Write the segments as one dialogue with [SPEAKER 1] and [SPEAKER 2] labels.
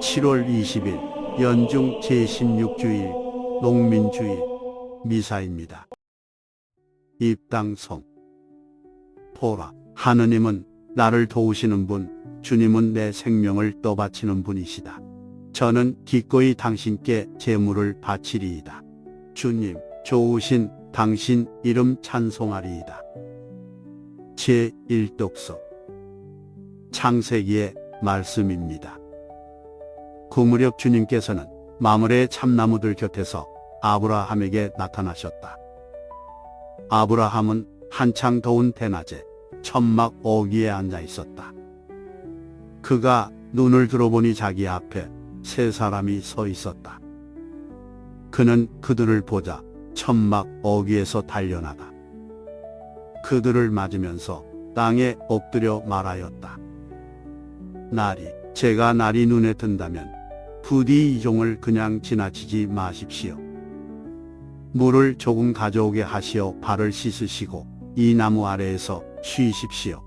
[SPEAKER 1] 7월 20일 연중 제16주일 농민주일 미사입니다. 입당성 보라 하느님은 나를 도우시는 분 주님은 내 생명을 떠바치는 분이시다. 저는 기꺼이 당신께 제물을 바치리이다. 주님 좋으신 당신 이름 찬송하리이다. 제1독서 창세기의 말씀입니다. 구무력 주님께서는 마물의 참나무들 곁에서 아브라함에게 나타나셨다. 아브라함은 한창 더운 대낮에 천막 어귀에 앉아 있었다. 그가 눈을 들어보니 자기 앞에 세 사람이 서 있었다. 그는 그들을 보자 천막 어귀에서 달려나가 그들을 맞으면서 땅에 엎드려 말하였다. 날이 제가 날이 눈에 든다면 부디 이 종을 그냥 지나치지 마십시오. 물을 조금 가져오게 하시어 발을 씻으시고 이 나무 아래에서 쉬십시오.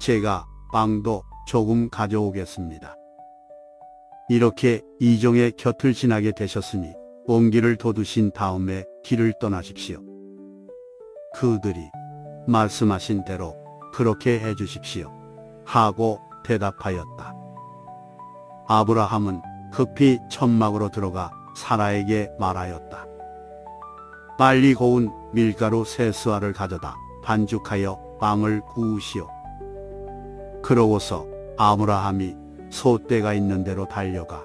[SPEAKER 1] 제가 빵도 조금 가져오겠습니다. 이렇게 이종의 곁을 지나게 되셨으니 온기를 돋우신 다음에 길을 떠나십시오. 그들이 말씀하신 대로 그렇게 해 주십시오. 하고 대답하였다. 아브라함은 급히 천막으로 들어가 사라에게 말하였다. 빨리 고운 밀가루 세 스와를 가져다 반죽하여 빵을 구우시오. 그러고서 아브라함이 소떼가 있는 대로 달려가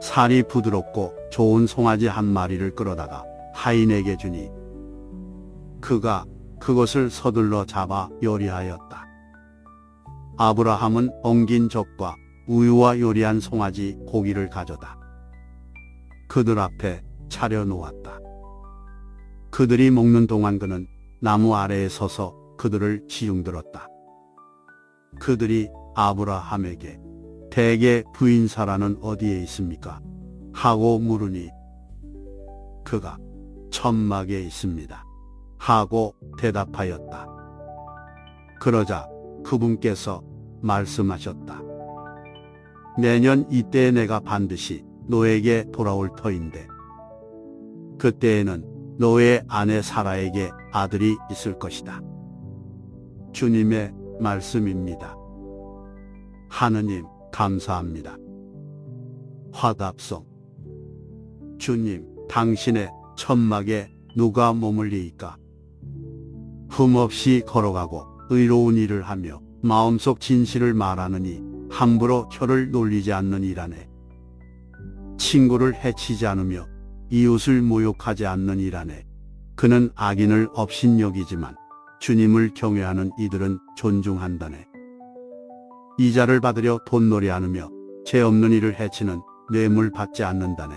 [SPEAKER 1] 살이 부드럽고 좋은 송아지 한 마리를 끌어다가 하인에게 주니 그가 그것을 서둘러 잡아 요리하였다. 아브라함은 엉긴 젖과 우유와 요리한 송아지 고기를 가져다 그들 앞에 차려 놓았다. 그들이 먹는 동안 그는 나무 아래에 서서 그들을 지용들었다. 그들이 아브라함에게 대개 부인사라는 어디에 있습니까? 하고 물으니 그가 천막에 있습니다. 하고 대답하였다. 그러자 그분께서 말씀하셨다. 내년 이때에 내가 반드시 너에게 돌아올 터인데 그때에는 너의 아내 사라에게 아들이 있을 것이다. 주님의 말씀입니다. 하느님 감사합니다. 화답성 주님 당신의 천막에 누가 머물리이까 흠없이 걸어가고 의로운 일을 하며 마음속 진실을 말하느니 함부로 혀를 놀리지 않는 이라네. 친구를 해치지 않으며 이웃을 모욕하지 않는 이라네. 그는 악인을 업신여기지만 주님을 경외하는 이들은 존중한다네. 이자를 받으려 돈놀이 않으며 죄 없는 이를 해치는 뇌물 받지 않는다네.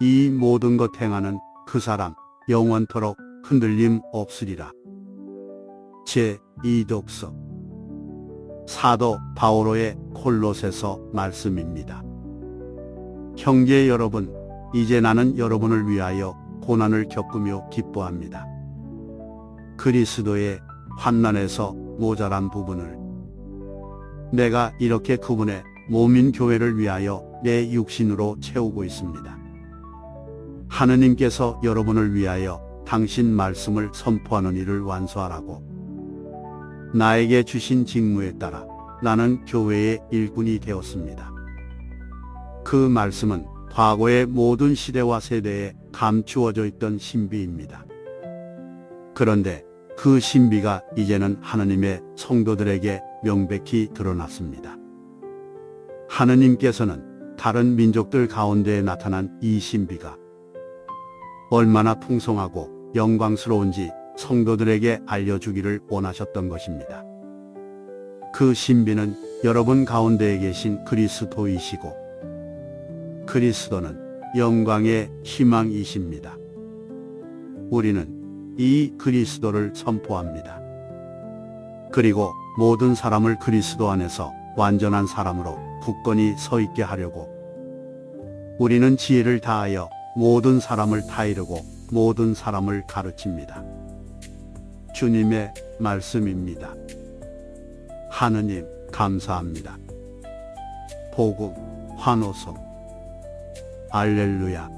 [SPEAKER 1] 이 모든 것 행하는 그 사람 영원토록 흔들림 없으리라. 제 2독서 사도 바오로의 콜로세서 말씀입니다. 형제 여러분, 이제 나는 여러분을 위하여 고난을 겪으며 기뻐합니다. 그리스도의 환난에서 모자란 부분을 내가 이렇게 그분의 몸인 교회를 위하여 내 육신으로 채우고 있습니다. 하느님께서 여러분을 위하여 당신 말씀을 선포하는 일을 완수하라고 나에게 주신 직무에 따라 나는 교회의 일꾼이 되었습니다. 그 말씀은 과거의 모든 시대와 세대에 감추어져 있던 신비입니다. 그런데 그 신비가 이제는 하느님의 성도들에게 명백히 드러났습니다. 하느님께서는 다른 민족들 가운데에 나타난 이 신비가 얼마나 풍성하고 영광스러운지 성도들에게 알려주기를 원하셨던 것입니다. 그 신비는 여러분 가운데에 계신 그리스도이시고 그리스도는 영광의 희망이십니다. 우리는 이 그리스도를 선포합니다. 그리고 모든 사람을 그리스도 안에서 완전한 사람으로 굳건히 서 있게 하려고 우리는 지혜를 다하여 모든 사람을 타이르고 모든 사람을 가르칩니다. 주님의 말씀입니다. 하느님 감사합니다. 복음, 환호성. 알렐루야.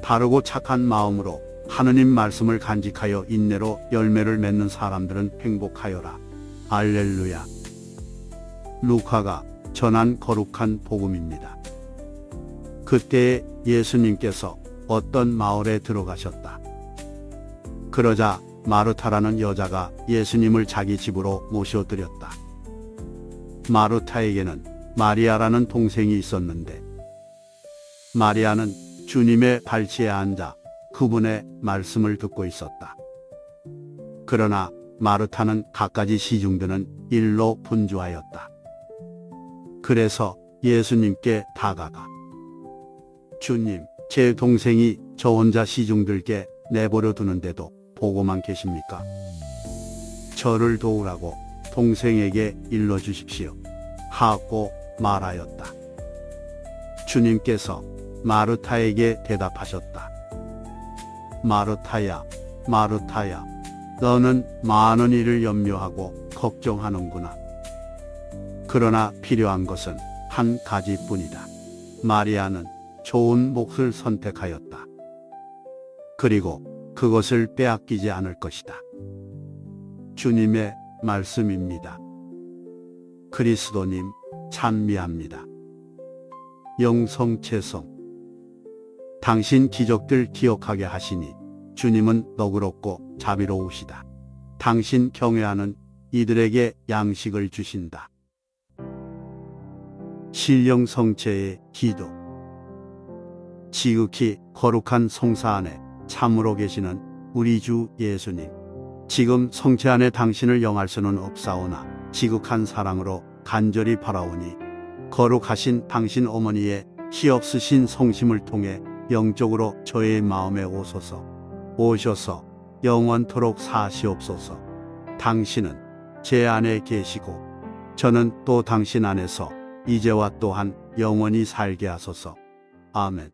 [SPEAKER 1] 바르고 착한 마음으로 하느님 말씀을 간직하여 인내로 열매를 맺는 사람들은 행복하여라. 알렐루야. 루카가 전한 거룩한 복음입니다. 그때 예수님께서 어떤 마을에 들어가셨다. 그러자 마르타라는 여자가 예수님을 자기 집으로 모셔드렸다. 마르타에게는 마리아라는 동생이 있었는데 마리아는 주님의 발치에 앉아 그분의 말씀을 듣고 있었다. 그러나 마르타는 갖가지 시중드는 일로 분주하였다. 그래서 예수님께 다가가 주님, 제 동생이 저 혼자 시중들게 내버려 두는데도 보고만 계십니까? 저를 도우라고 동생에게 일러 주십시오. 하고 말하였다. 주님께서 마르타에게 대답하셨다. 마르타야, 마르타야, 너는 많은 일을 염려하고 걱정하는구나. 그러나 필요한 것은 한 가지뿐이다. 마리아는 좋은 몫을 선택하였다. 그리고 그것을 빼앗기지 않을 것이다. 주님의 말씀입니다. 그리스도님 찬미합니다. 영성체성 당신 기적들 기억하게 하시니 주님은 너그럽고 자비로우시다. 당신 경외하는 이들에게 양식을 주신다. 신령 성체의 기도 지극히 거룩한 성사 안에 참으로 계시는 우리 주 예수님 지금 성체 안에 당신을 영할 수는 없사오나 지극한 사랑으로 간절히 바라오니 거룩하신 당신 어머니의 희없으신 성심을 통해 영적으로 저의 마음에 오소서. 오셔서 영원토록 사시옵소서. 당신은 제 안에 계시고 저는 또 당신 안에서 이제와 또한 영원히 살게 하소서. 아멘